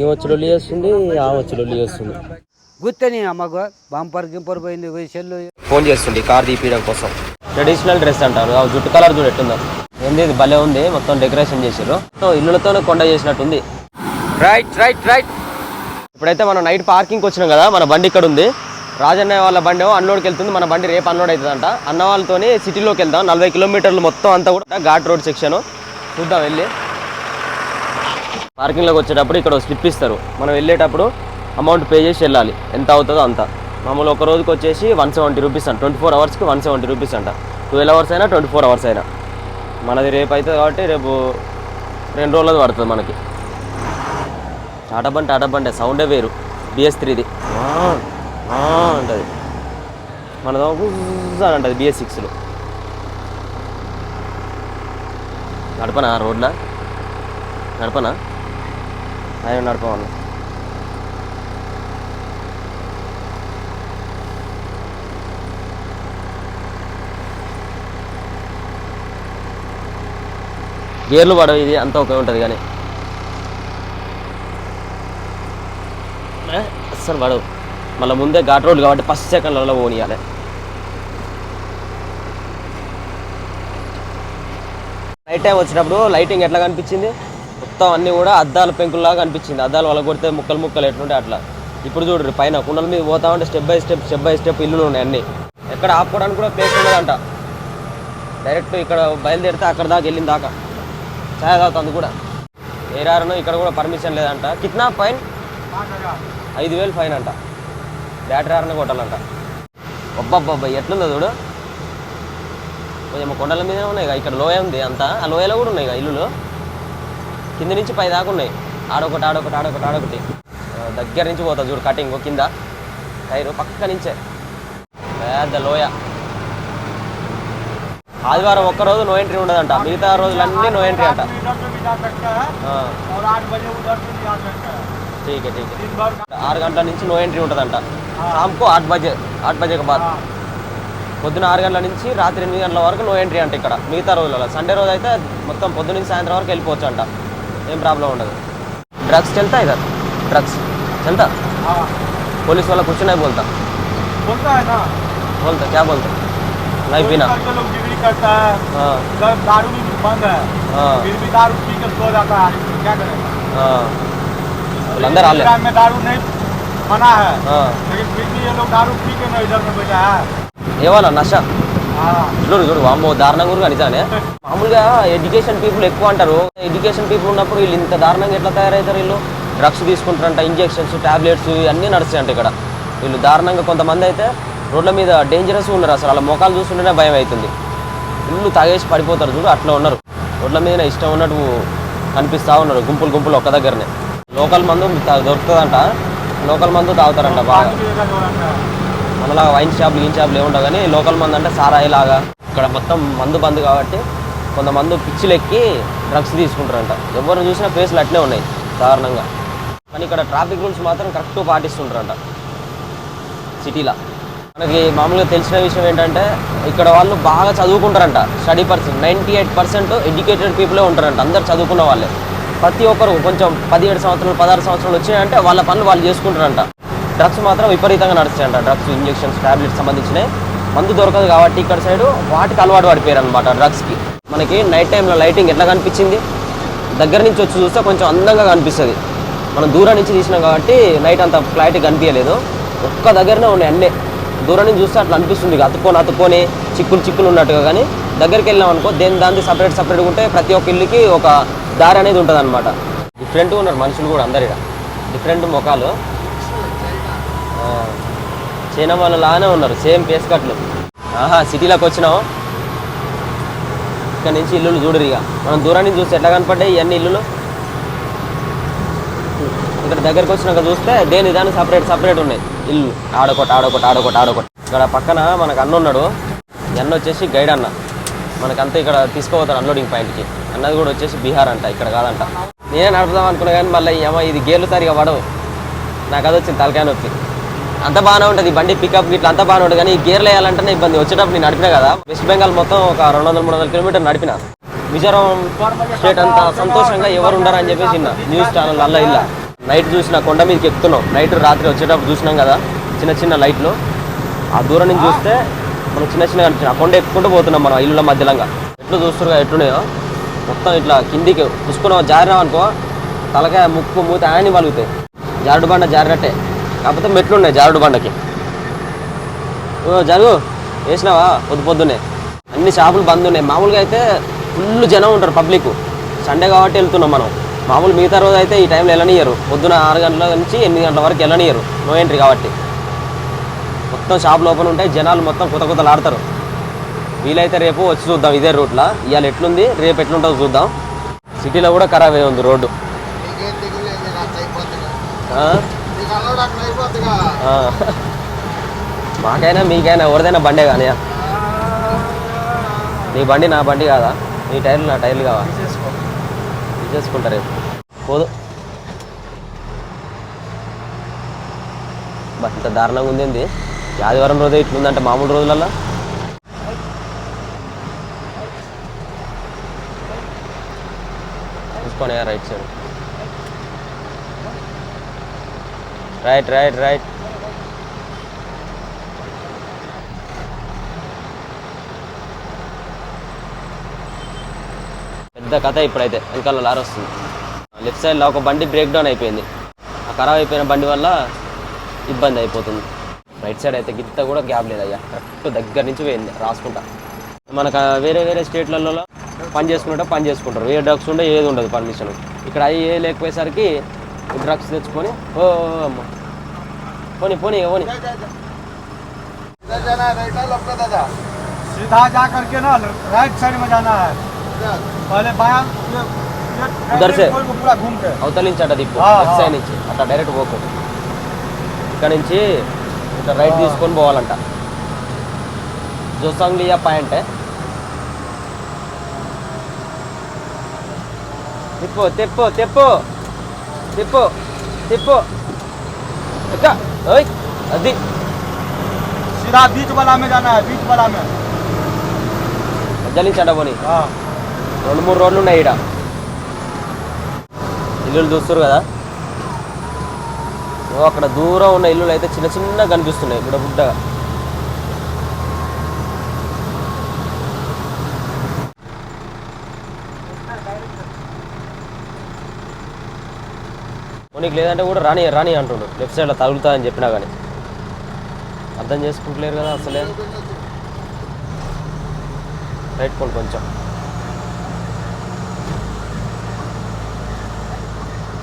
ఈ వచ్చి లొల్లి చేస్తుంది ఆ వచ్చి లొల్లి చేస్తుంది. గుర్తని అమ్మకు బంపర్ గింపర్ పోయింది పోయి సెల్లు. ఫోన్ చేస్తుంది కార్ తీపియడం కోసం. ట్రెడిషనల్ డ్రెస్ అంటారు ఆ జుట్టు కలర్ చూడు ఎట్టుందో. ఏంది ఇది భలే ఉంది మొత్తం డెకరేషన్ చేసారు ఇల్లులతోనే కొండ చేసినట్టుంది. రైట్ రైట్ రైట్ ఇప్పుడైతే మనం నైట్ పార్కింగ్కి వచ్చినాం కదా మన బండి ఇక్కడ ఉంది. రాజన్న వాళ్ళ బండి అన్లోడ్కి వెళ్తుంది మన బండి రేపు అన్లోడ్ అవుతుందంట. అన్న వాళ్ళతోని సిటీలోకి వెళ్దాం నలభై కిలోమీటర్లు మొత్తం అంతా కూడా. ఘాట్ రోడ్ సెక్షన్ చూద్దాం వెళ్ళి. పార్కింగ్లోకి వచ్చేటప్పుడు ఇక్కడ స్లిప్ ఇస్తారు. మనం వెళ్ళేటప్పుడు అమౌంట్ పే చేసి వెళ్ళాలి. ఎంత అవుతుందో అంత. మామూలు ఒక రోజుకి వచ్చేసి వన్ సెవెంటీ రూపీస్ అంట. ట్వంటీ ఫోర్ అవర్స్కి వన్ సెవెంటీ రూపీస్ అంట. ట్వెల్వ్ అవర్స్ అయినా ట్వంటీ ఫోర్ అవర్స్ అయినా. మనది రేపు అవుతుంది కాబట్టి రేపు రెండు రోజులది పడుతుంది మనకి. టాటా బండి టాటా బండి. సౌండే వేరు. బిఎస్ త్రీది. అంటది. మనదో అని అంటది బిఎస్ సిక్స్లో. నడపనా రోడ్లా? నడపనా? ఆయన నడపమన్నా గేర్లు పడవు ఇది అంతా ఒకే ఉంటుంది కానీ. అసలు అస్సలు పడవు. మళ్ళీ ముందే ఘాట్ రోడ్ కాబట్టి ఫస్ట్ సెకండ్లలో పోనీయాలి. నైట్ టైం వచ్చినప్పుడు లైటింగ్ ఎట్లా కనిపించింది? మొత్తం అన్నీ కూడా అద్దాల పెంకుల్లాగా అనిపించింది. అద్దాలు వల్ల కొడితే ముక్కలు ముక్కలు ఎట్లుంటే అట్లా. ఇప్పుడు చూడరు పైన కుండల మీద పోతా ఉంటే step by step step by step ఇల్లులు ఉన్నాయి అన్నీ. ఎక్కడ ఆపుకోవడానికి కూడా ప్లేస్ ఉండదంట. డైరెక్ట్ ఇక్కడ బయలుదేరితే అక్కడ దాకా వెళ్ళిన దాకా. ఛాయ్ తాగుతుంది కూడా. ఏరారను ఇక్కడ కూడా పర్మిషన్ లేదంట. కిట్నా ఫైన్? ఐదు వేలు ఫైన్ అంట. బ్యాటరీ ఆరనే కొట్టాలంట. అబ్బబ్బబ్బా ఎట్లుందో చూడు. కొంచెం కొండల మీద ఉన్నాయి ఇక్కడ లోయ ఉంది అంతా. ఆ లోయలో కూడా ఉన్నాయి ఇల్లులు. కింద నుంచి పై దాకా ఉన్నాయి ఆడొకటి ఆడొకటి ఆడొకటి ఆడొకటి ఆ, దగ్గర నుంచి పోతుంది చూడు కటింగ్ కింద టైరు పక్క నుంచే పెద్ద లోయ ఆదివారం ఒక్క రోజు నో ఎంట్రీ ఉండదంట మిగతా రోజులన్నీ నో ఎంట్రీ అంట ఆ, ठीक है ठीक है ఆరు గంటల నుంచి నో ఎంట్రీ ఉంటుందంట షామ్కు ఆట్ బజే ఆట్ బజేకి బాద్ పొద్దున ఆరు గంటల నుంచి రాత్రి ఎనిమిది గంటల వరకు నో ఎంట్రీ అంట ఇక్కడ మిగతా రోజులలో సండే రోజు అయితే మొత్తం పొద్దు నుంచి సాయంత్రం వరకు వెళ్ళిపోవచ్చు అంట ఏం ప్రాబ్లం ఉండదు డ్రగ్స్ चलता इधर ड्रग्स चलता पुलिस वाला कुछ नहीं बोलता बोलता है ना बोलता क्या बोलता नहीं पीना करके लोग डिग्री करता है हाँ इधर दारू भी बंद है हाँ फिर भी दारू पी के सो जाता है आदमी, क्या करेगा हाँ अंदर आ ले इस्लाम में दारू नहीं मना है हाँ लेकिन फिर भी ये लोग दारू पी के ना इधर में बैठा है ये वाला नशा हाँ చూడు చూడు వామ్మో దారుణంగా కూడా నిజానే మామూలుగా ఎడ్యుకేషన్ పీపుల్ ఎక్కువ అంటారు. ఎడ్యుకేషన్ పీపుల్ ఉన్నప్పుడు వీళ్ళు ఇంత దారుణంగా ఎట్లా తయారవుతారు వీళ్ళు? డ్రగ్స్ తీసుకుంటారంట ఇంజెక్షన్స్ టాబ్లెట్స్ ఇవన్నీ నడుస్తాయంట ఇక్కడ. వీళ్ళు దారుణంగా కొంతమంది అయితే రోడ్ల మీద డేంజరస్ ఉన్నారు అసలు. వాళ్ళ మొఖాలు చూస్తుంటేనే భయం అవుతుంది. ఇల్లు తాగేసి పడిపోతారు చూడు అట్లా ఉన్నారు. రోడ్ల మీద ఇష్టం ఉన్నట్టు కనిపిస్తూ ఉన్నారు గుంపులు గుంపులు ఒక్క దగ్గరనే. లోకల్ మందు దొరుకుతుందంట. లోకల్ మందు తాగుతారంట బాగా. మనలా వైన్ షాప్లు గీన్ షాప్లు ఏముండవు కానీ లోకల్ మందు అంటే సారాయి లాగా ఇక్కడ మొత్తం మందు బంద్ కాబట్టి కొంతమంది పిచ్చిలు ఎక్కి డ్రగ్స్ తీసుకుంటారంట. ఎవరు చూసినా ఫేస్లు అట్లే ఉన్నాయి సాధారణంగా కానీ ఇక్కడ ట్రాఫిక్ రూల్స్ మాత్రం కరెక్ట్ పాటిస్తుంటారంట సిటీలో. మనకి మామూలుగా తెలిసిన విషయం ఏంటంటే ఇక్కడ వాళ్ళు బాగా చదువుకుంటారంట study person. Ninety eight percent educated పీపులే ఉంటారంట అందరు చదువుకున్న వాళ్ళే. ప్రతి ఒక్కరు కొంచెం పదిహేడు సంవత్సరాలు పదహారు సంవత్సరాలు వచ్చినాయంటే వాళ్ళ పనులు వాళ్ళు చేసుకుంటారంట. డ్రగ్స్ మాత్రం విపరీతంగా నడుస్తాయంట. డ్రగ్స్ ఇంజెక్షన్స్ టాబ్లెట్స్ సంబంధించినవి మందు దొరకదు కాబట్టి ఇక్కడ సైడ్ వాటికి అలవాటు పడిపోయారు అనమాట డ్రగ్స్కి. మనకి నైట్ టైంలో లైటింగ్ ఎట్లా కనిపించింది? దగ్గర నుంచి వచ్చి చూస్తే కొంచెం అందంగా కనిపిస్తుంది. మనం దూరం నుంచి తీసినాం కాబట్టి నైట్ అంత క్లారిటీ కనిపించలేదు. ఒక్క దగ్గరనే ఉన్నాయి అన్నీ. దూరం నుంచి చూస్తే అట్లా అనిపిస్తుంది. అతుక్కొని అతుక్కొని చిక్కులు చిక్కులు ఉన్నట్టుగా కానీ దగ్గరికి వెళ్ళాం అనుకో దేని దాన్ని సపరేట్ సపరేట్గా ఉంటే ప్రతి ఒక్క ఇల్లుకి ఒక దారి అనేది ఉంటుంది అనమాట డిఫరెంట్గా ఉన్నారు మనుషులు కూడా అందరు ఇక్కడ డిఫరెంట్ ముఖాలు. చైనా వాళ్ళు లానే ఉన్నారు సేమ్ ఫేస్ కట్లు. ఆహా సిటీలోకి వచ్చినాం. ఇక్కడ నుంచి ఇల్లులు చూడరు ఇక. మనం దూరాన్ని చూస్తే ఎట్లా కనపడ్డాయి ఇవన్నీ ఇల్లులు? ఇక్కడ దగ్గరకు వచ్చినాక చూస్తే దేని దాని సపరేట్ సపరేట్ ఉన్నాయి. ఇల్లు. ఆడొకటి ఆడొకటి ఆడొకటి ఆడొకటి. ఇక్కడ పక్కన మనకు అన్న ఉన్నాడు. అన్న వచ్చేసి గైడ్ అన్న. మనకంతా ఇక్కడ తీసుకుపోతారు అన్లోడింగ్ పాయింట్కి అన్నది కూడా వచ్చేసి బీహార్ అంట ఇక్కడ కాదంట. నేనే నడుపుదాం అనుకున్నా కానీ మళ్ళీ ఏమో ఇది గేర్లు సరిగా పడవు. నాకు అది వచ్చింది తలకాయ నొప్పి. అంత బాగానే ఉంటుంది. బండి పికప్ ఇట్లా అంత బాగానే ఉంటుంది. కానీ గేర్లు వేయాలంటేనే ఇబ్బంది. వచ్చేటప్పుడు నేను నడిపినా కదా? వెస్ట్ బెంగాల్ మొత్తం ఒక రెండు వందల మూడు వందల కిలోమీటర్ నడిపిన. మిజోరం స్టేట్ అంతా సంతోషంగా ఎవరు ఉండరు అని చెప్పేసి విన్నా. న్యూస్ ఛానల్ అల్ల ఇల్ల. నైట్ చూసిన కొండ మీదకి ఎక్కుతున్నాం. నైట్ రాత్రి వచ్చేటప్పుడు చూసినాం కదా? చిన్న చిన్న లైట్లు ఆ దూరం నుంచి చూస్తే మనం చిన్న చిన్న కనిపించిన ఆ కొండ ఎక్కుకుంటూ పోతున్నాం మనం ఇల్లుల మధ్యలంగా. ఎట్లు చూస్తున్నారు ఎట్లున్నాయో? మొత్తం ఇట్లా కిందికి. పుసుకున్నాం జారినాం అనుకో తలకాయ ముక్కు మూత అని పలుగుతాయి జారుడు బండ జారినట్టే. కాకపోతే మెట్లు ఉన్నాయి జారుడు బండకి. ఓ జరుగు వేసినావా? పొద్దు పొద్దున్నే. అన్ని షాపులు బంద్ ఉన్నాయి. మామూలుగా అయితే ఫుల్ జనం ఉంటారు పబ్లిక్. సండే కాబట్టి వెళ్తున్నాం మనం. మామూలు మిగతా రోజు అయితే ఈ టైంలో వెళ్ళనియరు పొద్దున ఆరు గంటల నుంచి ఎనిమిది గంటల వరకు వెళ్ళనియరు నో ఎంట్రీ కాబట్టి. మొత్తం షాపులు ఓపెన్ ఉంటాయి. జనాలు మొత్తం కొత్త కొత్తలు ఆడతారు. వీలైతే రేపు వచ్చి చూద్దాం ఇదే రూట్లో. ఇవాళ ఎట్లుంది? రేపు ఎట్లుంటుందో చూద్దాం. సిటీలో కూడా ఖరాబ్ అయి ఉంది రోడ్డు. మాకైనా మీకైనా ఎవరిదైనా బండే కానీ నీ బండి నా బండి కాదా? నీ టైర్లు నా టైర్లు కావా? తీసేసుకుంటా రేపు. పోదు. బట్ ఇంత దారుణంగా ఉంది ఏంది ఈ ఆదివారం రోజే ఇట్లుందంటే మామూలు రోజులల్లో? చూసుకోండి right side. Right right right పెద్ద కథ ఇప్పుడైతే వెనకాల లారీ వస్తుంది. లెఫ్ట్ సైడ్లో ఒక బండి బ్రేక్ డౌన్ అయిపోయింది. ఆ ఖరాబ్ అయిపోయిన బండి వల్ల ఇబ్బంది అయిపోతుంది. రైట్ సైడ్ అయితే గిత్త కూడా గ్యాప్ లేదు కరెక్ట్ దగ్గర నుంచి పోయింది రాసుకుంటా. మనకు వేరే వేరే స్టేట్లలో పని చేసుకుంటే పని చేసుకుంటారు. ఏ డ్రగ్స్ ఉండే ఏది ఉండదు పర్మిషన్ ఇక్కడ అవి ఏ లేకపోయేసరికి డ్రగ్స్ తెచ్చుకొని ఓ అమ్మ. పోనీ పోనీ పోనీ इधर जाना है राइट है लेफ्ट है दादा सीधा जा करके ना राइट साइड में जाना है इधर पहले बाया ये ये उधर से? खोल के पूरा घूम के అవతల నుంచి అట్లా తిప్పు ఆ, లెఫ్ట్ ఆ. సైడ్ నుంచి అట్లా డైరెక్ట్ పోకు ఇక్కడ నుంచి ఇట్లా రైట్ తీసుకొని పోవాలంట జోసాంగ్ లియా పాయింట్ తిప్పు తిప్పు తిప్పు తిప్పు తిప్పు ఎక్క ఓయ్ అది सीधा बीच वाला में जाना है बीच वाला में మధ్య నుంచి అడ్డ పోనీ हाँ రెండు మూడు రోడ్లు ఉన్నాయి ఈడ ఇల్లులు చూస్తారు కదా ఓ అక్కడ దూరం ఉన్న ఇల్లులు అయితే చిన్న చిన్న కనిపిస్తున్నాయి బుడ్డ బుడ్డగా నీకు లేదంటే కూడా రాని రాని అంటుండు. లెఫ్ట్ సైడ్లో తగులుతుందని చెప్పినా కానీ. అర్థం చేసుకుంటలేరు కదా అసలే. రైట్ కొండి కొంచెం.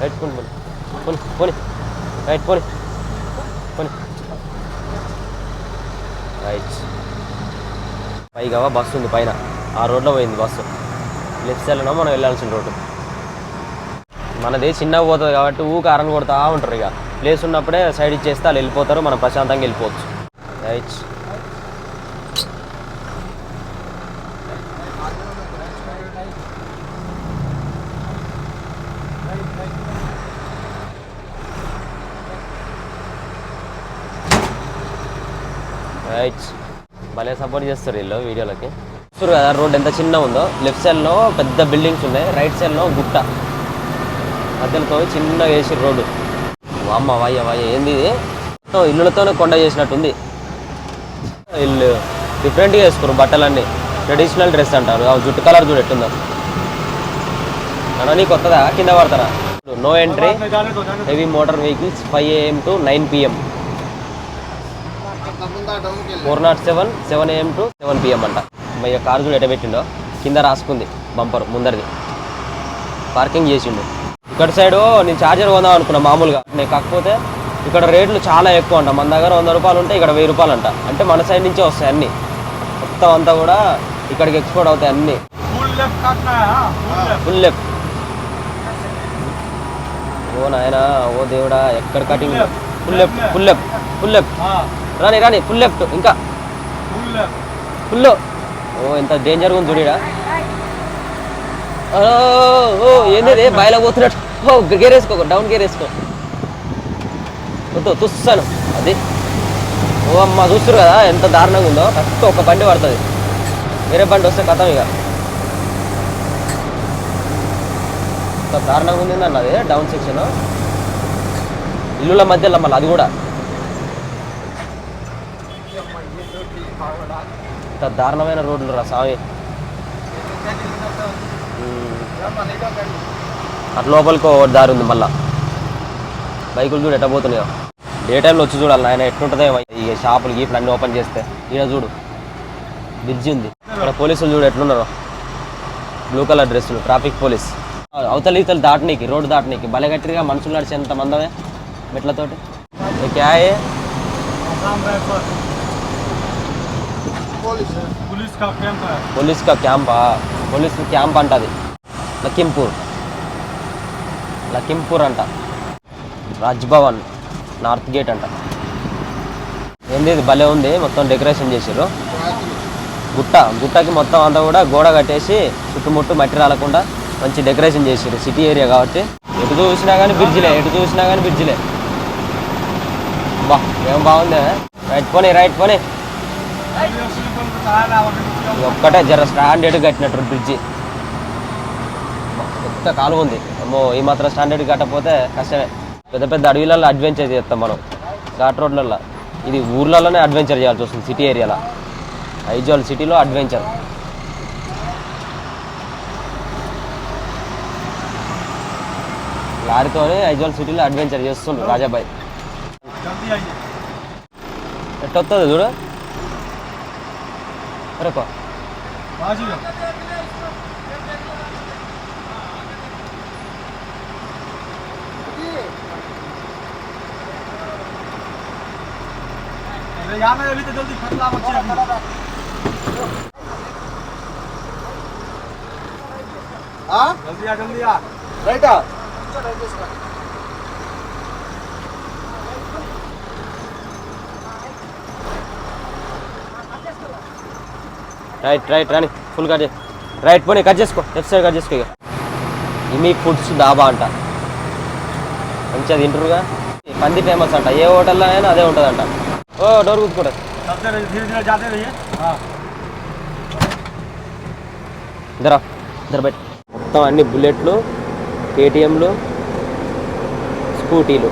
రైట్ పోని పోని పోని పోని రైట్ పోని పోని రైట్ పైగా బస్సు ఉంది పైన. ఆ రోడ్లో పోయింది బస్సు. లెఫ్ట్ సైడ్లో మనం వెళ్ళాల్సిన రోడ్డు. మనది చిన్నగా పోతుంది కాబట్టి ఊక అరణ కొడతా ఉంటారు ఇక. ప్లేస్ ఉన్నప్పుడే సైడ్ ఇచ్చేస్తే వాళ్ళు వెళ్ళిపోతారు మనం ప్రశాంతంగా వెళ్ళిపోవచ్చు. రైట్ రైట్ భలే సపోర్ట్ చేస్తారు వీళ్ళు వీడియోలకి. చూస్తారు కదా రోడ్ ఎంత చిన్న ఉందో. లెఫ్ట్ సైడ్లో పెద్ద బిల్డింగ్స్ ఉన్నాయి రైట్ సైడ్లో గుట్ట. మధ్యలో చిన్నగా వేసి రోడ్డు. అమ్మ వయ్య వయ్య ఏంది ఇల్లులతోనే కొండ చేసినట్టుంది. ఇల్లు డిఫరెంట్గా వేసుకోరు బట్టలన్నీ. ట్రెడిషనల్ డ్రెస్ అంటారు. ఆ జుట్టు కలర్ చూడెట్టుందో. అనని కొత్తదా? కింద పడతారా? No entry heavy motor vehicles five AM to nine PM four not seven seven AM to seven PM అంట. మయ్య కార్ చూడు ఎట పెట్టిండో? కింద రాసుకుంది బంపర్ ముందరిది. పార్కింగ్ చేసిండు. ఇక్కడ సైడు నేను ఛార్జర్ కొందాం అనుకున్నా మామూలుగా. నేను కాకపోతే ఇక్కడ రేట్లు చాలా ఎక్కువ అంట. మన దగ్గర వంద రూపాయలు ఉంటే ఇక్కడ వెయ్యి రూపాయలు అంట. అంటే మన సైడ్ నుంచే వస్తాయి అన్ని. మొత్తం అంతా కూడా ఇక్కడికి ఎక్స్పోర్ట్ అవుతాయి అన్ని. ఫుల్ లెఫ్ట్ ఓ నాయన ఓ దేవుడా ఎక్కడ cutting full left full left full left రాని రాని ఫుల్ లెఫ్ట్ ఇంకా. ఫుల్ ఓ ఎంత డేంజర్ ఉంది చూడ ఓ ఏంది బయలుపోతున్నట్టు ఓ గేర్ వేసుకో డౌన్ గేర్ వేసుకో. వద్దు తుస్సాను. అది. ఓ అమ్మ చూస్తారు కదా ఎంత దారుణంగా ఉందో. కరెక్ట్ ఒక బండి పడుతుంది. వేరే బండి వస్తే కథం ఇక. ఎంత దారుణంగా ఉంది అన్నది డౌన్ సెక్షన్. ఇల్లుల మధ్యలో మళ్ళీ అది కూడా. ఇంత దారుణమైన రోడ్లు రా స్వామి. అటు లోపలికి ఒక దారి ఉంది మళ్ళీ. బైకులు చూడు ఎట్టబోతున్నాయో డే టైంలో వచ్చి చూడాలి ఆయన ఎట్లుంటుందో ఈ షాపులు గీపులు అన్నీ ఓపెన్ చేస్తే ఈడ చూడు. బ్రిడ్జి ఉంది. ఇక్కడ పోలీసులు చూడు ఎట్లున్నారో. బ్లూ కలర్ డ్రెస్సులు ట్రాఫిక్ పోలీస్ అవతల ఈతలు దాటనీకి రోడ్డు దాటనీకి బలగట్టిగా మనుషులు నడిచేంత మందమే మెట్లతోటి. క్యాయ్ పోలీస్ క్యాంపా? Police camp? అంటది. లఖింపూర్ లఖింపూర్ అంట. రాజ్భవన్ నార్త్ గేట్ అంట. ఏంది ఇది? భలే ఉంది. మొత్తం డెకరేషన్ చేసారు గుట్ట. గుట్టకి మొత్తం అంతా కూడా గోడ కట్టేసి చుట్టుముట్టు మట్టి రాలకుండా మంచి డెకరేషన్ చేసారు సిటీ ఏరియా కాబట్టి. ఎటు చూసినా కానీ బ్రిడ్జిలే. ఎటు చూసినా కానీ బ్రిడ్జిలే. బా ఏం బాగుంది? రైట్ పోనీ రైట్ పోనీ. ఒక్కటే జర స్టాండర్డ్ కట్టినట్టు బ్రిడ్జి. పెద్ద కాలువ ఉంది. అమ్మో ఈ మాత్రం స్టాండర్డ్ కట్టకపోతే కష్టమే. పెద్ద పెద్ద అడవిలలో అడ్వెంచర్ చేస్తాం మనం. ఘాట్ రోడ్లలో ఇది ఊర్లలోనే అడ్వెంచర్ చేయాల్సి వస్తుంది సిటీ ఏరియాలో ఐజాల్ సిటీలో అడ్వెంచర్ లారీతోనే ఐజాల్ సిటీలో అడ్వెంచర్ చేస్తుండ్రు రాజాబాయ్. ఎట్టొస్తుంది చూడు? రైట్ రైట్ రాని. ఫుల్ కట్ రైట్ పోనీ కట్ చేసుకో. లెఫ్ట్ సైడ్ కట్ చేసుకో ఇక. ఫుడ్స్ డాబా అంట. మంచిగా తింటారుగా పంది ఫేమస్ అంట. ఏ హోటల్లో అయినా అదే ఉంటుందంట. ఓ డోర్ కూర్చుకుంటారు चलते रहिए धीरे धीरे जाते रहिए हाँ ఇద్దరా ఇద్దరు పెట్టి మొత్తం అన్ని బుల్లెట్లు కేటీఎంలు స్కూటీలు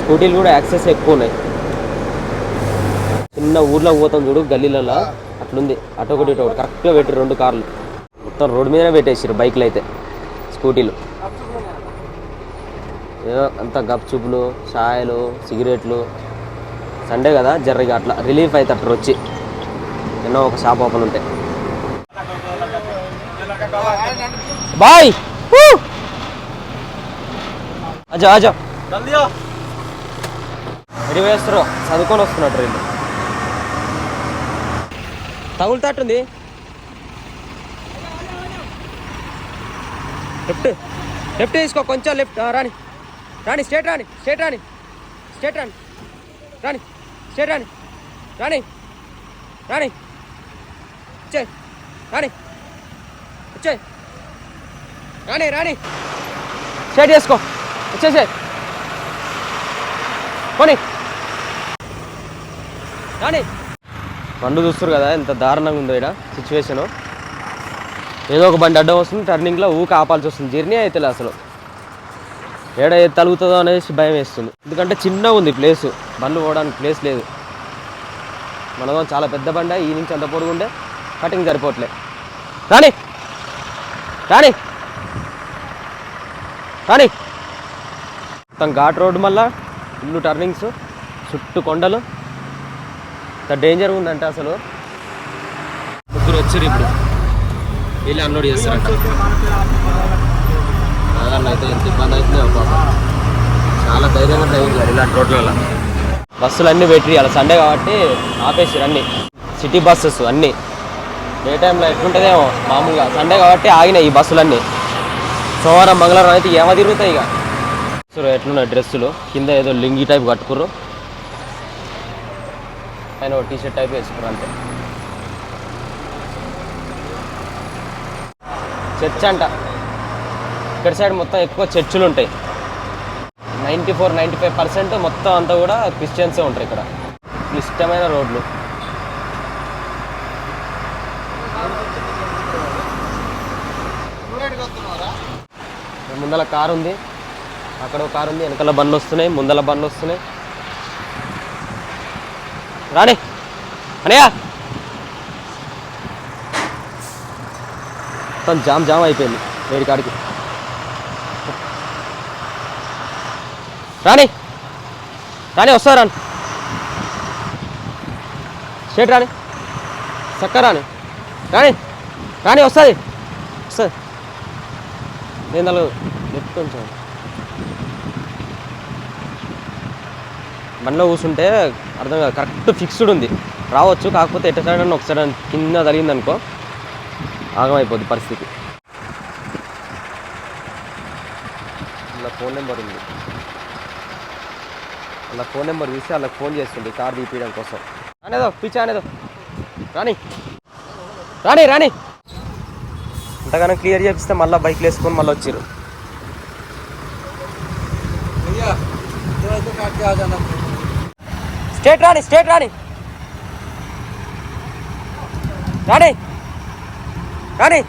స్కూటీలు కూడా యాక్సెస్ ఎక్కువ ఉన్నాయి చిన్న ఊర్లో పోతాం చూడు గల్లీలలో అట్లుంది అటు ఒకటి ఇటు ఒకటి కరెక్ట్గా పెట్టి రెండు కార్లు మొత్తం రోడ్డు మీదనే పెట్టేసారు బైక్లు అయితే స్కూటీలు ఏదో అంత గప్చుపులు ఛాయలు సిగరెట్లు సండే కదా జర్రీగా అట్లా రిలీఫ్ అయితే అట్లా వచ్చి ఎన్నో ఒక షాప్ ఓపెన్ ఉంటాయి బాయ్! అజా అజా ఎడి వేస్తారు చదువుకొని వస్తున్నారు వీళ్ళు తగులుతాటుంది లెఫ్ట్ లెఫ్ట్ తీసుకో కొంచెం లెఫ్ట్. రాని రాని స్టేట్ రాని స్టేట్ రాని స్టేట్ రాని రాని. చే రాని రాని రాని వచ్చే రాని వచ్చే రాని రాని స్ట్రేట్ చేసుకో. వచ్చేసే పోనీ. రాని బండు చూస్తారు కదా ఎంత దారుణంగా ఉందో ఇక్కడ సిచ్యువేషను ఏదో ఒక బండి అడ్డం వస్తుంది టర్నింగ్లో ఊకి ఆపాల్సి వస్తుంది. జర్నీ అయితే అసలు. ఏడ తలుగుతుందో అనేసి భయం వేస్తుంది. ఎందుకంటే చిన్నగా ఉంది ప్లేస్. బండ్లు పోవడానికి ప్లేస్ లేదు. మనదో చాలా పెద్ద బండ ఈ నుంచి అంత పొడుగుండే కటింగ్ సరిపోవట్లే. రాని రాని రాని మొత్తం ఘాట్ రోడ్డు మళ్ళా ఇల్లు టర్నింగ్స్ చుట్టూ కొండలు. ఇంత డేంజర్ ఉందంటే అసలు. ముగ్గురు వచ్చారు ఇప్పుడు. వెళ్ళి అన్లోడ్ చేస్తారంట. అయితే ఎంత ఇబ్బంది అవుతుందో పాపం. చాలా ధైర్యంగా డ్రైవింగ్ చేయాలి. ఇలాంటి రోడ్లలో బస్సులు అన్నీ పెట్టి అలా సండే కాబట్టి ఆపేసారు అన్నీ. సిటీ బస్సెస్ అన్నీ. డే టైంలో ఎట్లుంటుందేమో మామూలుగా. సండే కాబట్టి ఆగినాయి ఈ బస్సులన్నీ. సోమవారం మంగళవారం అయితే ఏమో తిరుగుతాయి ఇక. సో ఎట్లున్నాయి డ్రెస్సులు. కింద ఏదో లింగి టైప్ కట్టుకుర్రు. ఆయన టీ షర్ట్ టైప్ వేసుకుర్రు అంతే. చర్చ్ అంట. ఇక్కడ సైడ్ మొత్తం ఎక్కువ చర్చిలు ఉంటాయి. Ninety four ninety five percent మొత్తం అంతా కూడా క్రిస్టియన్సే ఉంటారు ఇక్కడ. క్లిష్టమైన రోడ్లు. ముందర కారు ఉంది. అక్కడ ఒక కారు ఉంది. వెనకాల బండ్లు వస్తున్నాయి. ముందల బండ్లు వస్తున్నాయి. రాని. అనయా మొత్తం జామ్ జామ్ అయిపోయింది. వేడి కాడికి. రాని రాని వస్తా రాని షేట్ రాని చక్క రాని రాని రాని వస్తుంది. వస్తుంది. నేను దానిలో చెప్తుంటాను బండిలో కూర్చుంటే అర్థం కాదు. కరెక్ట్ ఫిక్స్డ్ ఉంది. రావచ్చు కాకపోతే ఎట్ట సైడ్ అని ఒకసారి కింద తగిలింది అనుకో ఆగమైపోద్ది పరిస్థితి. ఇలా ఫోన్ నెంబర్ ఉంది. వాళ్ళ ఫోన్ నెంబర్ తీసి వాళ్ళకి ఫోన్ చేస్తుంది కార్ తీపియడం కోసం. అనేదో పిచ్చా అనేదో రాని. రాని రాని. అంతగానో క్లియర్ చేపిస్తే మళ్ళీ బైక్లు వేసుకొని మళ్ళీ వచ్చారు స్టేట్ రాని స్టేట్ రాని. రాని. రాని.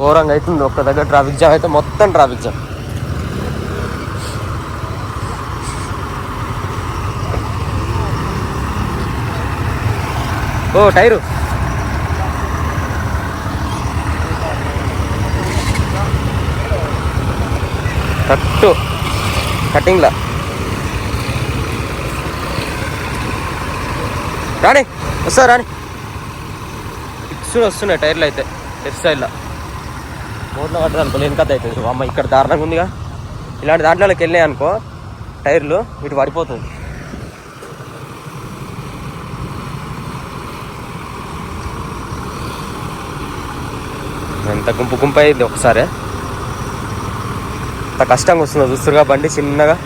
ఘోరంగా అవుతుంది ఒక్క దగ్గర ట్రాఫిక్ జామ్ అయితే మొత్తం ట్రాఫిక్ జామ్. ఓ టైరు. కట్టు. కటింగ్లా రాణి. వస్తా రాని ఫిక్స్డ్ వస్తున్నాయి టైర్లు అయితే లెఫ్ట్ సైడ్లో. రోడ్లో పడ్డది అనుకో లేని కథ అవుతుంది. అమ్మ ఇక్కడ దారుణంగా ఉందిగా. ఇలాంటి దాంట్లోకి వెళ్ళాయి అనుకో టైర్లు ఇటు పడిపోతుంది. ఎంత గుంపు గుంపు అయింది ఒకసారి. అంత కష్టంగా వస్తుందో చూస్తురుగా బండి చిన్నగా.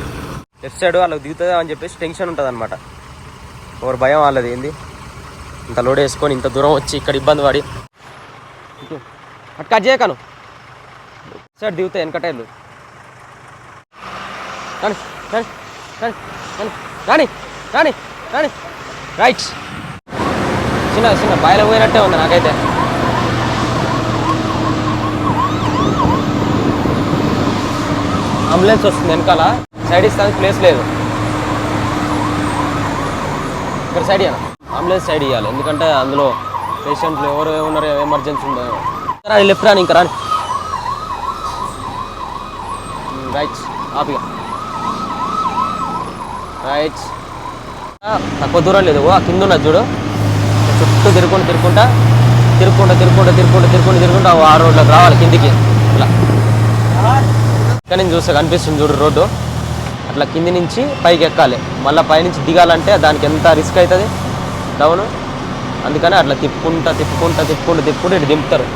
లెఫ్ట్ సైడ్ వాళ్ళకి దిగుతుందా అని చెప్పేసి టెన్షన్ ఉంటుంది అనమాట ఎవరు భయం వాళ్ళది ఏంది? ఇంత లోడ్ వేసుకొని ఇంత దూరం వచ్చి ఇక్కడ ఇబ్బంది పడి. అట్లా కట్ చేయకను సార్ దిగుతాయి వెనక టైర్లు రాని రాని రాని రాని. రైట్. చిన్న చిన్న బాయిలో పోయినట్టే ఉంది నాకైతే. అంబులెన్స్ వస్తుంది వెనకాల. సైడ్ ఇస్తానికి ప్లేస్ లేదు. ఇక్కడ సైడ్ ఇవ్వాలి అంబులెన్స్ సైడ్ ఇవ్వాలి ఎందుకంటే అందులో పేషెంట్లు ఎవరు ఉన్నారు ఎమర్జెన్సీ ఉందో రాని లెఫ్ట్ రాని ఇంకా రాని. రైట్ ఆపిగా. రైట్ తక్కువ దూరం లేదు. ఓ ఆ కింద ఉన్నది చూడు. చుట్టూ తిరుక్కుంటూ తిరుక్కుంటా తిరుక్కుంటా తిరుక్కుంటా తిరుక్కుంటా తిరుక్కుంటా తిరుక్కుంటా ఆ రోడ్లోకి రావాలి కిందికి. ఇలా. ఇక్కడ నుంచి చూస్తే కనిపిస్తుంది చూడు రోడ్డు. అట్లా కింది నుంచి పైకి ఎక్కాలి. మళ్ళీ పైనుంచి దిగాలంటే దానికి ఎంత రిస్క్ అవుతుంది? డౌన్. అందుకని అట్లా తిప్పుకుంటా తిప్పుకుంటా తిప్పుకుంటూ తిప్పుకుంటూ ఇటు దింపుతారు.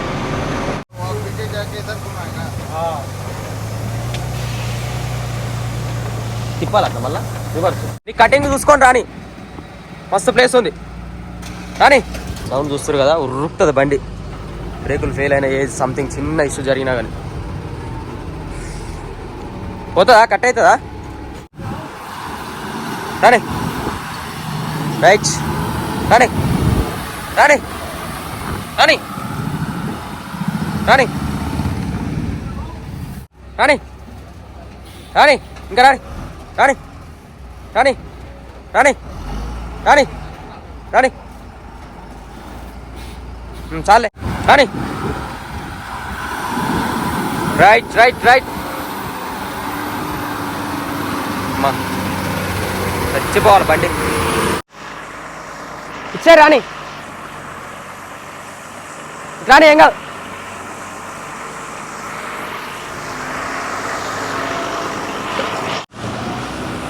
తిప్పాలి అట్లా మళ్ళీ? రివర్స్. నీ కటింగ్ చూసుకోండి రాని. మస్తు ప్లేస్ ఉంది. రాని. డౌన్ చూస్తారు కదా ఉరుకుతుంది బండి. బ్రేకులు ఫెయిల్ అయినా ఏ సంథింగ్ చిన్న ఇష్యూ జరిగినా కానీ. పోతుందా కట్ అవుతుందా రాని రైట్ రాని రాని రాని రాని రాని రాని ఇంకా రాని రాని రాని రాని రాని రాని చాలే రాని రైట్ రైట్ రైట్ అమ్మా చచ్చిపోవాలి బండి. ఇచ్చారు రాని రాని ఏం కాదు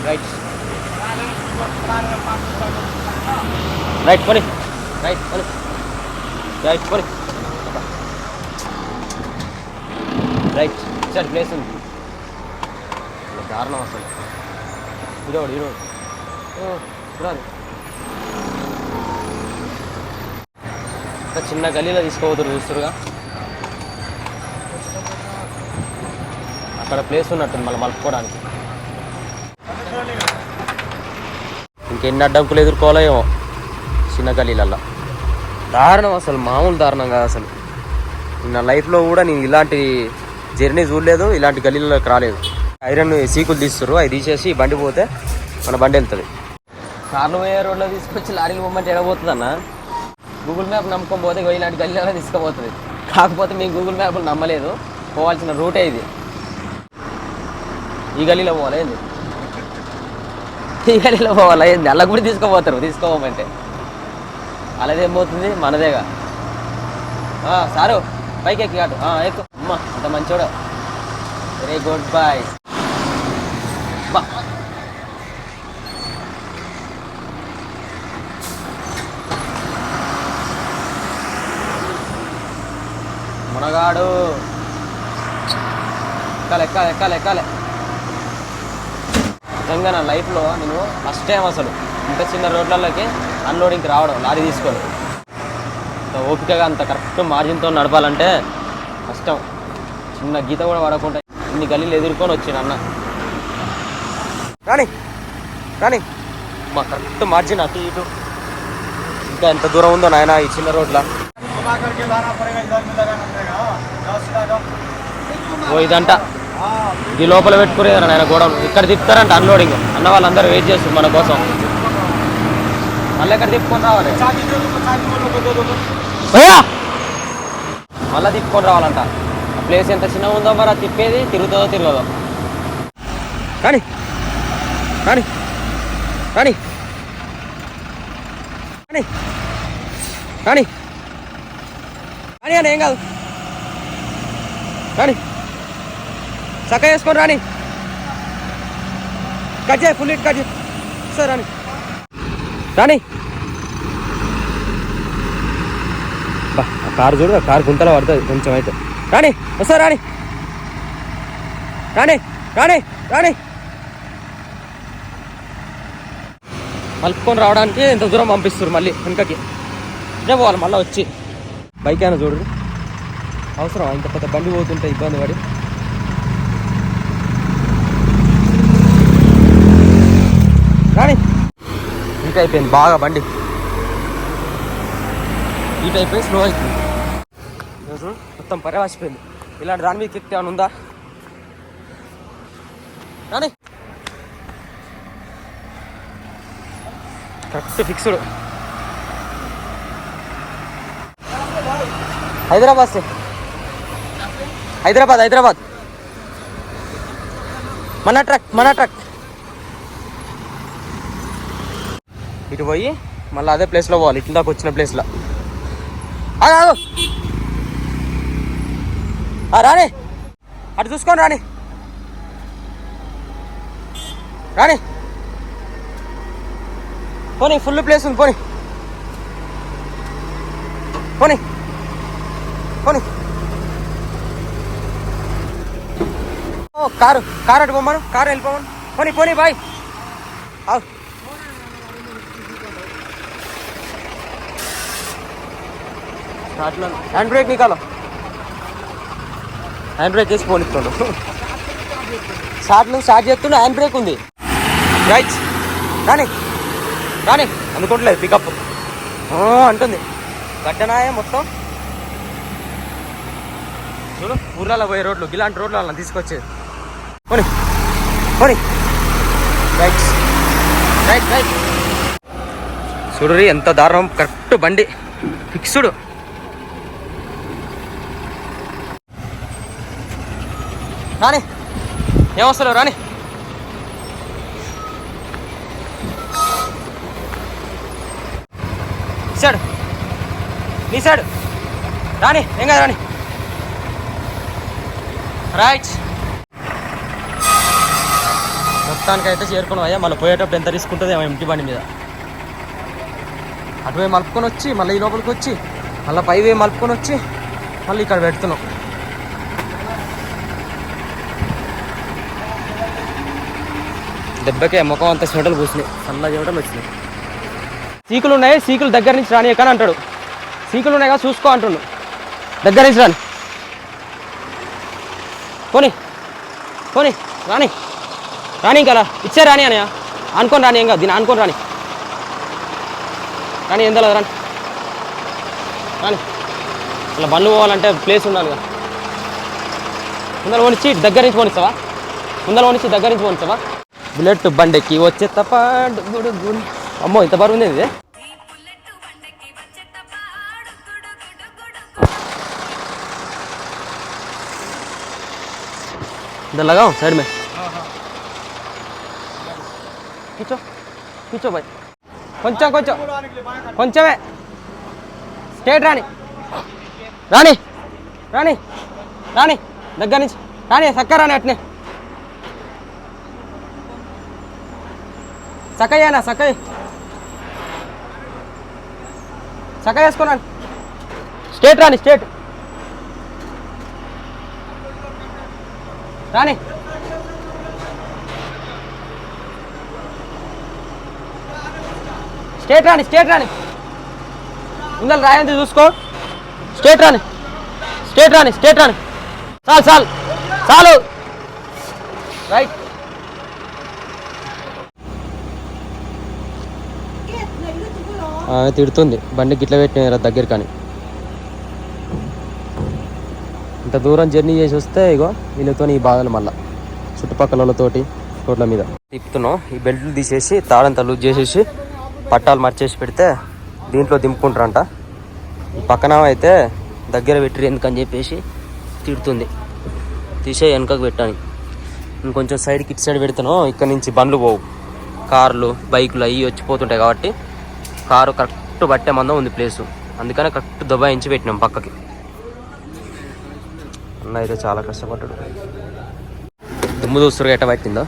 రైట్. రైట్ పోనీ. రైట్ పోనీ. రైట్ పోనీ. రైట్ సార్ ప్లేస్ ఉంది. ఇలా దారుణం అసలు. ఇదోడు ఇదోడు చూడాలి చిన్న గల్లీలో తీసుకోవద్దు చూస్తురుగా అక్కడ ప్లేస్ ఉన్నట్టుంది మళ్ళీ మలుపుకోవడానికి ఇంకెన్ని అడ్డంకులు ఎదుర్కోవాలో ఏమో చిన్న గలీలల్లో దారుణం అసలు మామూలు దారుణం కాదు అసలు. నా లైఫ్లో కూడా నేను ఇలాంటి జర్నీ చూడలేదు ఇలాంటి గలీలలోకి రాలేదు. ఐరన్ సీకులు తీస్తారు అవి తీసేసి బండి పోతే మన బండి వెళ్తుంది. కార్లు పోయే రోడ్లో తీసుకొచ్చి లారీలు పోమంటే ఎడబోతుంది అన్న గూగుల్ మ్యాప్ నమ్ముకొని పోతే ఇలాంటి గల్లీలో తీసుకుపోతుంది. కాకపోతే మేము గూగుల్ మ్యాప్లు నమ్మలేదు. పోవాల్సిన రూటే ఇది. ఈ గల్లీలో పోవాలి ఏంది? ఈ గల్లీలో పోవాలా ఏంది? అలా కూడా తీసుకుపోతారు తీసుకోమంటే అలాదేం పోతుంది? మనదేగా. ఆ, సారు పైకి ఎక్కి కాటు ఎక్కువ అమ్మ అంత మంచోడు. వెరీ గుడ్ బాయ్ మునగాడు. ఎక్కాలి ఎక్కాలి ఎక్కాలి ఎక్కాలి. నిజంగా నా లైఫ్లో నేను ఫస్ట్ టైం అసలు ఇంత చిన్న రోడ్లలోకి అన్లోడింగ్కి రావడం లారీ తీసుకొని. అంత ఓపికగా అంత కరెక్ట్ మార్జిన్తో నడపాలంటే కష్టం. చిన్న గీత కూడా పడకుండా ఇన్ని గల్లీలు ఎదుర్కొని వచ్చిన అన్న. రాని రాని మా కరెక్ట్ మార్జిన్ అటు ఇటు. ఇంకా ఎంత దూరం ఉందో నాయన ఈ చిన్న రోడ్ల. ఓ ఇదంట. ఇది లోపల పెట్టుకునేదారు ఆయన గోడౌన్. ఇక్కడ తిప్పుతారంట అన్లోడింగ్ అన్న వాళ్ళందరూ వెయిట్ చేస్తారు మన కోసం. మళ్ళీ ఇక్కడ తిప్పుకొని రావాలి? మళ్ళీ తిప్పుకొని రావాలంట. ప్లేస్ ఎంత చిన్నగా ఉందో మరి తిప్పేది తిరుగుతుందో తిరగదో కానీ కానీ కానీ కానీ కానీ కానీ అని ఏం కాదు. రాని. చక్కగా వేసుకొని రాని. కట్ చేయి ఫుల్ ఇట్ కట్ చేయి. సార్ రాని. రాని. బా కారు చూడు కారు గుంతలో పడుతుంది కొంచెం అయితే. రాని వస్తా రాని. రాని రాని రాని. కలుపుకొని రావడానికి ఇంత దూరం పంపిస్తారు మళ్ళీ వెనుకకి. ఇదే పోవాలి మళ్ళీ వచ్చి. బైక్ అయినా చూడు. అవసరం. ఇంత పెద్ద బండి పోతుంటే ఇబ్బంది పడి. రాని హీట్ అయిపోయింది బాగా బండి. హీట్ అయిపోయి స్లో అవుతుంది ఈరోజు మొత్తం పరవాసిపోయింది ఇలాంటి దాని మీద కిక్ ఏమైనా ఉందా? రాని కరెక్ట్ ఫిక్స్డ్. హైదరాబాద్ సే హైదరాబాద్ హైదరాబాద్. మన ట్రక్ మన ట్రక్. ఇటు పోయి మళ్ళీ అదే ప్లేస్లో పోవాలి ఇటు దాకా వచ్చిన ప్లేస్లో ఆగు, ఆగు. రాని. అటు చూసుకొని రాని. రాని. పోనీ ఫుల్ ప్లేస్ ఉంది పోనీ పోనీ ఓ కారు కారు అటు పోమను కారు వెళ్ళిపోమను. పోనీ పోనీ బాయ్. అవు హ్యాండ్ బ్రేక్ నికాలో. హ్యాండ్ బ్రేక్ వేసి పోనిస్తుండు స్టార్ట్ నుంచి స్టార్ట్ చేస్తుండే హ్యాండ్ బ్రేక్ ఉంది. రైట్. రాని. రాని. అనుకోవట్లేదు పికప్. అంటుంది. గడ్డనాయ మొత్తం. చూడు ఊర్లలో పోయే రోడ్లు ఇలాంటి రోడ్లు వాళ్ళని తీసుకొచ్చేది. పోనీ. పోనీ. రైట్ రైట్ రైట్ చూడరి ఎంత దారుణం. కరెక్ట్ బండి. ఫిక్స్డ్ రాని. ఏమొస్తలేవు రాని. సైడ్. నీ సైడ్. రాని ఏం కాదు రాని. రైట్ మొత్తానికి అయితే చేరుకున్నాం అయ్యా. మళ్ళీ పోయేటప్పుడు ఎంత రిస్క్ ఉంటుంది ఏమో ఇంటి బండి మీద. అటువే మలుపుకొని వచ్చి మళ్ళీ ఈ లోపలికి వచ్చి మళ్ళీ పైవే మలుపుకొని వచ్చి మళ్ళీ ఇక్కడ పెడుతున్నాం. దెబ్బకే ముఖం అంతా చెమటలు పూసినాయి. సన్నగా చెమటలు వచ్చినాయి సీకులు ఉన్నాయి సీకులు దగ్గర నుంచి రాని అని అంటాడు. సీకులు ఉన్నాయి కదా చూసుకో అంటుండు. దగ్గర నుంచి రాని. పోనీ. పోనీ రాని. రాని ఇంకా ఇచ్చే రాని అనయ్య అనుకొని రాని ఏం కాదు దీన్ని అనుకొని రాని రాని ఎంతలో రాని రాని అలా బండ్లు పోవాలంటే ప్లేస్ ఉండాలి కదా ముందర పోనిచ్చి దగ్గర నుంచి పోనిస్తావా ముందర పోనిచ్చి దగ్గర నుంచి పోనిస్తావా బుల్లెట్ బండెక్కి వచ్చే తప్ప గుడు గుడు. అమ్మో ఇంత బరువు ఉంది ఇది इधर लगाओ साइड में కూర్చో. కూర్చో భయ్ కొంచెం కొంచెం. కొంచెమే. స్టేట్ రాని రాని రాని రాని దగ్గర నుంచి. రాని చక్క రాని అట్నే. చక్కయ్యానా చక్కయ్య చక్క వేసుకున్నాను స్టేట్ రాని స్టేట్. రాని స్టేట్ రాని స్టేట్ రాని. ముందర రాయంది చూసుకో. స్టేట్ రాని స్టేట్ రాని స్టేట్ రాని. చాలు చాలు చాలు. రైట్. తిడుతుంది. బండి గిట్ల పెట్టిన దగ్గర కానీ ఇంత దూరం జర్నీ చేసి వస్తే ఇగో వీళ్ళతో ఈ బాధలు మళ్ళా. చుట్టుపక్కల వాళ్ళతోటి రోడ్ల మీద. తిప్పుతున్నాం. ఈ బెల్ట్లు తీసేసి తాడంతా లూజ్ చేసేసి పట్టాలు మర్చేసి పెడితే దీంట్లో దింపుకుంటారంట. ఈ పక్కన అయితే దగ్గర పెట్టిరు ఎందుకని చెప్పేసి తిడుతుంది. తీసే వెనకకు పెట్టాను ఇంకొంచెం సైడ్కి ఇటు సైడ్ పెడతాను ఇక్కడ నుంచి బండ్లు పోవు. కార్లు బైకులు అవి వచ్చిపోతుంటాయి కాబట్టి కారు కరెక్ట్ పట్టే మందం ఉంది ప్లేసు. అందుకనే కరెక్ట్ దబాయించి పెట్టినాం పక్కకి. అన్న అయితే చాలా కష్టపడ్డాడు. దుమ్ము దూస్తురు ఎట్ట పట్టిందో?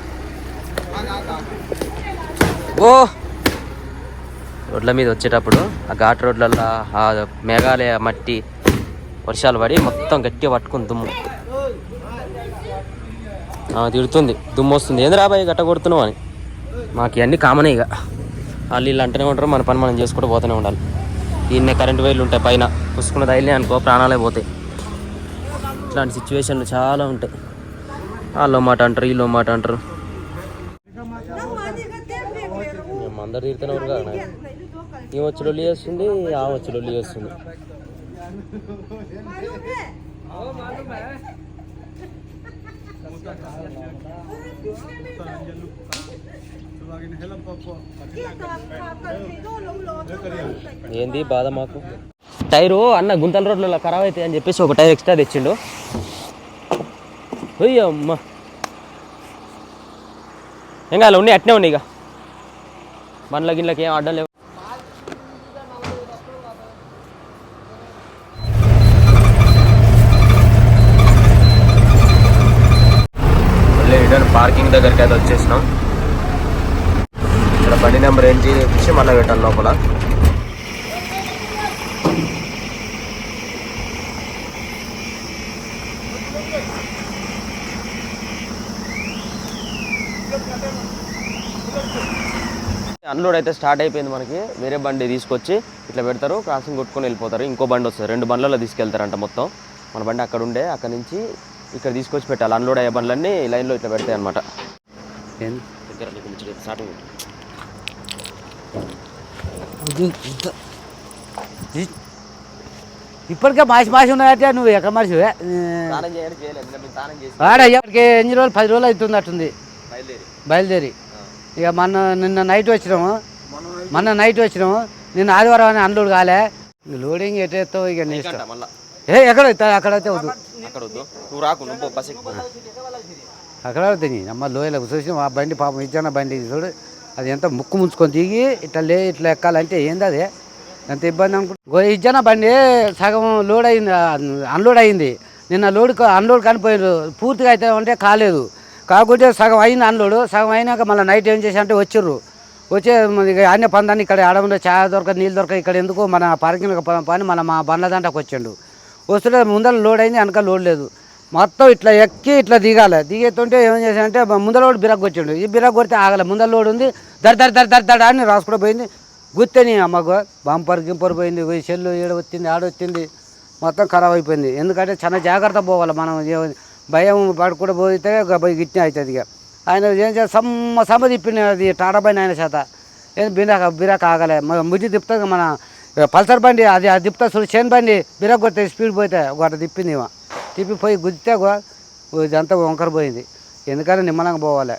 ఓ! రోడ్ల మీద వచ్చేటప్పుడు ఆ ఘాట్ రోడ్లల్లో ఆ మేఘాలయ మట్టి వర్షాలు పడి మొత్తం గట్టిగా పట్టుకుని దుమ్ము. తిడుతుంది. దుమ్ము వస్తుంది. ఏంది రాబాయి గట్ట కొడుతున్నావు అని. మాకు ఇవన్నీ కామనే ఇక. వాళ్ళు వీళ్ళు అంటూనే ఉంటారు మన పని మనం చేసుకుంటూ పోతూనే ఉండాలి. ఈయన్నే కరెంటు వైర్లు ఉంటాయి పైన. పుసుకున్న తైలే అనుకో ప్రాణాలే పోతాయి. ఇట్లాంటి సిచ్యువేషన్లు చాలా ఉంటాయి. వాళ్ళు మాట అంటారు వీళ్ళు మాట అంటారు. తిరుగుతూనే ఉన్నారు కదా. ఈ వచ్చి లొల్లి చేస్తుంది ఆ వచ్చి లొల్లి చేస్తుంది. ఏంది బాధ మాకు? టైరు అన్న గుంతల రోడ్లలో ఖరాబ్ అవుతాయి అని చెప్పేసి ఒక టైర్ ఎక్స్ట్రా తెచ్చిండు. అయ్యో అమ్మ. ఏం కాదు ఉన్నాయి అట్నే ఉన్నాయి ఇక. బండ్ల గిన్నెలకి ఏం అడ్డం లేవు మళ్ళీ రిటర్న్ పార్కింగ్ దగ్గరికి అయితే వచ్చేసినాం. ఇక్కడ బండి నెంబర్ ఏంటి తెప్పించి మళ్ళీ పెట్టాలి లోపల. అన్లోడ్ అయితే స్టార్ట్ అయిపోయింది మనకి. వేరే బండి తీసుకొచ్చి ఇట్లా పెడతారు క్రాసింగ్ కొట్టుకొని వెళ్ళిపోతారు. ఇంకో బండి వస్తుంది. రెండు బండ్లలో తీసుకెళ్తారంట మొత్తం. మన బండి అక్కడ ఉండే అక్కడ నుంచి ఇక్కడ తీసుకొచ్చి పెట్టాలి. అన్లోడ్ అయ్యే బండ్లన్నీ లైన్లో ఇట్లా పెడతాయి అనమాట దగ్గర స్టార్టింగ్ ఇప్పటికే మాసి మాసి ఉన్నాయంటే నువ్వు ఎక్కడ ఆడ ఇప్పటికి ఎన్ని రోజులు పది రోజులు అవుతుంది అట్టుంది బయలుదేరి ఇక మొన్న నిన్న నైట్ వచ్చినాము మొన్న నైట్ వచ్చినాము నిన్న ఆదివారం అని అన్లోడ్ కాలే లోడింగ్ ఎటేస్తావు ఇక నీ ఇష్టం మళ్ళా ఏ ఎక్కడ అవుతా అక్కడైతే వద్దు అక్కడ వద్దు నువ్వు రాకు నువ్వు పో, బస్ ఎక్కు అక్కడ తిని అమ్మ లోయలకు చూసి ఆ బండి పాపం ఇచ్చిన బండి చూడు. అది ఎంత ముక్కు ముంచుకొని దిగి ఇట్లా లే ఇట్లా ఎక్కాలంటే ఏంది అది ఎంత ఇబ్బంది అనుకుంటు? ఇచ్చిన బండి? సగం లోడ్ అయింది అన్లోడ్ అయింది. నిన్న లోడ్ అన్లోడ్ కనిపోయారు పూర్తిగా అయితే అంటే కాలేదు. కాకుంటే సగం అయింది అన్లోడ్. సగం అయినాక మళ్ళీ నైట్ ఏం చేసి అంటే వచ్చిర్రు. వచ్చే ఇక అన్న పందాన్ని ఇక్కడ అడవిలో ఛాయ దొరక నీళ్ళు దొరక ఇక్కడ ఎందుకు మన పార్కింగ్ పని మన మా బండ్ల దాంట్లోకి వచ్చిండు. వస్తుంటే ముందర లోడ్ అయింది వెనక లోడ్ లేదు. మొత్తం ఇట్లా ఎక్కి ఇట్లా దిగాలి. దిగేతుంటే ఏం చేశానంటే ముందర లోడ్ బిరక్ వచ్చిండు ఈ బిరక్ కొడితే ఆగలే ముందర లోడు ఉంది. దర్ దర్ దర్ దర్ దడ అని రాసుకుంటూ పోయింది. గుర్తని అమ్మకు బంపర్ గింపర్ పోయింది. పోయి చెల్లు ఈడ వచ్చింది ఆడ వచ్చింది. మొత్తం ఖరాబ్ అయిపోయింది. ఎందుకంటే చాలా జాగ్రత్త పోవాలి మనం. భయం పడకుండా పోతే పోయి గిట్నే అవుతుంది ఇక. ఆయన ఏం చేస్తా సమ్మ సమ్మ తిప్పిన అది టాటా బండి ఆయన చేత. ఏం బిరాక బిరాక ఆగలే. మ- ముజ్జి మన పల్సర్ బండి అది అది తిప్పుతా చూడు చేను బండి బిరాక్ కొడితే స్పీడ్ పోతే ఒకటి తిప్పింది ఇవ్వ తిప్పి పోయి గుద్దితే ఇదంతా వంకర పోయింది. ఎందుకంటే నిమ్మలంగా పోవాలి.